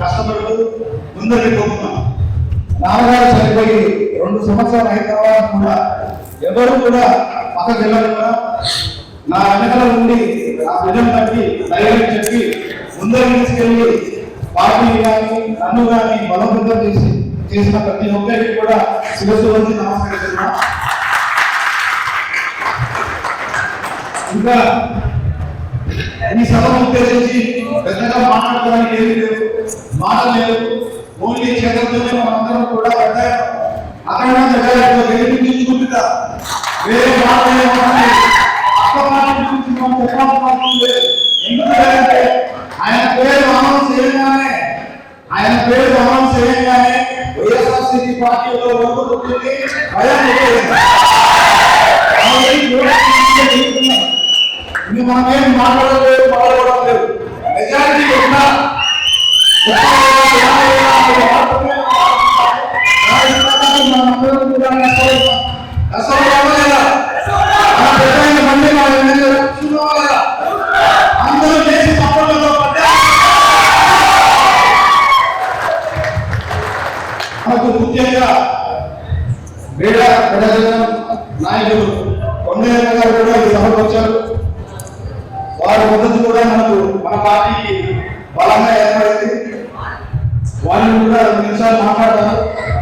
కష్టపడుతూ ముందరిపోతున్నాం నాన్నగారు చనిపోయి రెండు సంవత్సరాలు అయిన తర్వాత కూడా ఎవరు కూడా పక్కకి వెళ్ళకుండా నా వెనకల నుండి నా ప్రజలు బట్టి ధైర్యం చెప్పి ముందరికి తీసుకెళ్ళి పార్టీని కానీ నన్ను కానీ బలోపేతం చేసి చేసిన ప్రతి ఒక్కరికి కూడా శిరస్సు వచ్చి నమస్కరిస్తున్నా. ఇంకా ఈ సభ ఉద్దేశించి పెద్దగా మాట్లాడడానికి ఏమి లేదు. ఎందుకంటే ఆయన పేరు అనౌన్స్ చేయగానే ఆయన పేరు అనౌన్స్ చేయగానే వైఎస్ఆర్సీపీ పార్టీలో ఓటుకుంటుంది భయం లేదు. కాబట్టి ఓటు ఇది మనమేం మాట్లాడలేదు మాట్లాడడం లేదు మెజారిటీ ఉన్నా మనకు ముఖ్యంగా క్రీడా ప్రజాజన నాయకులు కొండయ్య గారు కూడా ఈ సభకు వచ్చారు. వారి మద్దతు కూడా మనకు మన పార్టీకి బలంగా ఏర్పడింది. వారిని కూడా నిమిషాలు మాట్లాడారు